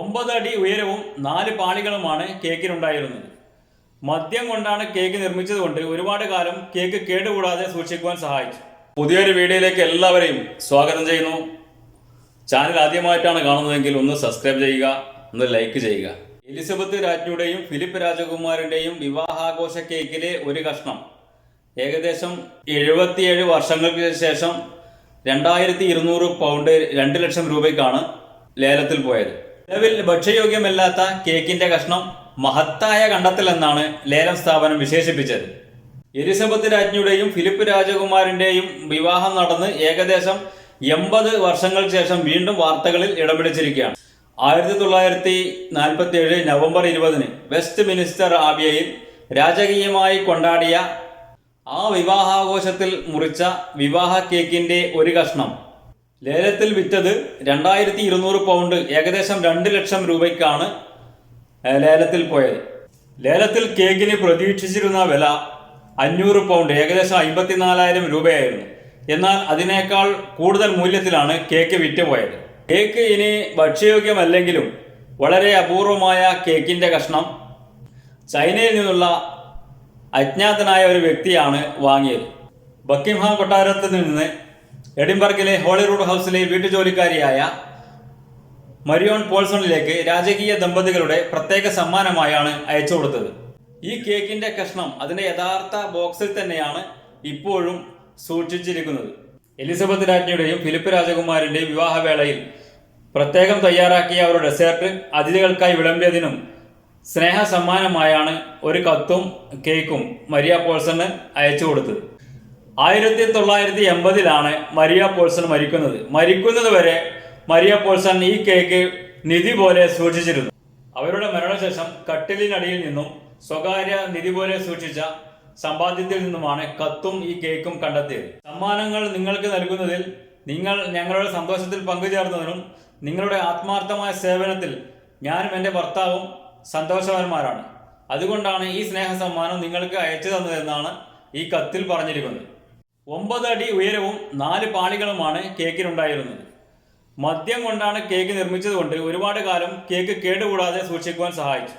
ഒമ്പത് അടി ഉയരവും നാല് പാളികളുമാണ് കേക്കിനുണ്ടായിരുന്നത്. മദ്യം കൊണ്ടാണ് കേക്ക് നിർമ്മിച്ചതുകൊണ്ട് ഒരുപാട് കാലം കേക്ക് കേടുകൂടാതെ സൂക്ഷിക്കുവാൻ സഹായിച്ചു. പുതിയൊരു വീഡിയോയിലേക്ക് എല്ലാവരെയും സ്വാഗതം ചെയ്യുന്നു. ചാനൽ ആദ്യമായിട്ടാണ് കാണുന്നതെങ്കിൽ ഒന്ന് സബ്സ്ക്രൈബ് ചെയ്യുക ഒന്ന് ലൈക്ക് ചെയ്യുക. എലിസബത്ത് രാജ്ഞിയുടെയും ഫിലിപ്പ് രാജകുമാരന്റെയും വിവാഹാഘോഷ കേക്കിലെ ഒരു കഷ്ണം. ഏകദേശം എഴുപത്തിയേഴ് വർഷങ്ങൾക്ക് ശേഷം രണ്ടായിരത്തി ഇരുന്നൂറ് പൗണ്ട് രണ്ട് ലക്ഷം രൂപയ്ക്കാണ് ലേലത്തിൽ പോയത്. നിലവിൽ ഭക്ഷ്യയോഗ്യമല്ലാത്ത കേക്കിന്റെ കഷ്ണം മഹത്തായ കണ്ടെത്തൽ എന്നാണ് ലേലം സ്ഥാപനം വിശേഷിപ്പിച്ചത്. എലിസബത്ത് രാജ്ഞിയുടെയും ഫിലിപ്പ് രാജകുമാരന്റെയും വിവാഹം നടന്ന് ഏകദേശം എൺപത് വർഷങ്ങൾക്ക് ശേഷം വീണ്ടും വാർത്തകളിൽ ഇടം പിടിച്ചിരിക്കുകയാണ് ആയിരത്തി തൊള്ളായിരത്തി നാൽപ്പത്തി ഏഴ് നവംബർ ഇരുപതിന് വെസ്റ്റ് മിനിസ്റ്റർ ആബിയയിൽ രാജകീയമായി കൊണ്ടാടിയ ആ വിവാഹാഘോഷത്തിൽ മുറിച്ച വിവാഹ കേക്കിന്റെ ഒരു കഷ്ണം ലേലത്തിൽ വിറ്റത് രണ്ടായിരത്തി ഇരുന്നൂറ് പൗണ്ട് ഏകദേശം രണ്ട് ലക്ഷം രൂപയ്ക്കാണ് ലേലത്തിൽ പോയത്. ലേലത്തിൽ കേക്കിന് പ്രതീക്ഷിച്ചിരുന്ന വില അഞ്ഞൂറ് പൗണ്ട് ഏകദേശം അമ്പത്തിനാലായിരം രൂപയായിരുന്നു. എന്നാൽ അതിനേക്കാൾ കൂടുതൽ മൂല്യത്തിലാണ് കേക്ക് വിറ്റുപോയത് കേക്ക് ഇനി ഭക്ഷ്യയോഗ്യമല്ലെങ്കിലും വളരെ അപൂർവമായ കേക്കിന്റെ കഷ്ണം ചൈനയിൽ നിന്നുള്ള അജ്ഞാതനായ ഒരു വ്യക്തിയാണ് വാങ്ങിയത്. ബക്കിംഹാം കൊട്ടാരത്തിൽ നിന്ന് എഡിംബർഗിലെ ഹോളിവുഡ് ഹൗസിലെ വീട്ടുജോലിക്കാരിയായ മരിയോൺ പോൾസണിലേക്ക് രാജകീയ ദമ്പതികളുടെ പ്രത്യേക സമ്മാനമായാണ് അയച്ചു കൊടുത്തത്. ഈ കേക്കിന്റെ കഷ്ണം അതിന്റെ യഥാർത്ഥ ബോക്സിൽ തന്നെയാണ് ഇപ്പോഴും സൂക്ഷിച്ചിരിക്കുന്നത്. എലിസബത്ത് രാജ്ഞിയുടെയും ഫിലിപ്പ് രാജകുമാരന്റെയും വിവാഹവേളയിൽ പ്രത്യേകം തയ്യാറാക്കിയ ഒരു ഡെസേർട്ട് അതിഥികൾക്കായി വിളമ്പിയതിനും സ്നേഹ സമ്മാനമായാണ് ഒരു കത്തും കേക്കും മരിയ പോൾസണ് അയച്ചു കൊടുത്തത്. ആയിരത്തി തൊള്ളായിരത്തി എൺപതിലാണ് മരിയ പോൾസൺ മരിക്കുന്നത്. മരിക്കുന്നത് വരെ മരിയ പോൾസൺ ഈ കേക്ക് നിധി പോലെ സൂക്ഷിച്ചിരുന്നു. അവരുടെ മരണശേഷം കട്ടിലിനടിയിൽ നിന്നും സ്വകാര്യ നിധി പോലെ സൂക്ഷിച്ച സമ്പാദ്യത്തിൽ നിന്നുമാണ് കത്തും ഈ കേക്കും കണ്ടെത്തിയത്. സമ്മാനങ്ങൾ നിങ്ങൾക്ക് നൽകുന്നതിൽ നിങ്ങൾ ഞങ്ങളുടെ സന്തോഷത്തിൽ പങ്കുചേർന്നതിനും നിങ്ങളുടെ ആത്മാർത്ഥമായ സേവനത്തിൽ ഞാനും എന്റെ ഭർത്താവും സന്തോഷവാന്മാരാണ്. അതുകൊണ്ടാണ് ഈ സ്നേഹ സമ്മാനം നിങ്ങൾക്ക് അയച്ചു തന്നതെന്നാണ് ഈ കത്തിൽ പറഞ്ഞിരിക്കുന്നത്. ഒമ്പത് അടി ഉയരവും നാല് പാളികളുമാണ് കേക്കിനുണ്ടായിരുന്നത്. മദ്യം കൊണ്ടാണ് കേക്ക് നിർമ്മിച്ചതുകൊണ്ട് ഒരുപാട് കാലം കേക്ക് കേടുകൂടാതെ സൂക്ഷിക്കുവാൻ സഹായിച്ചു.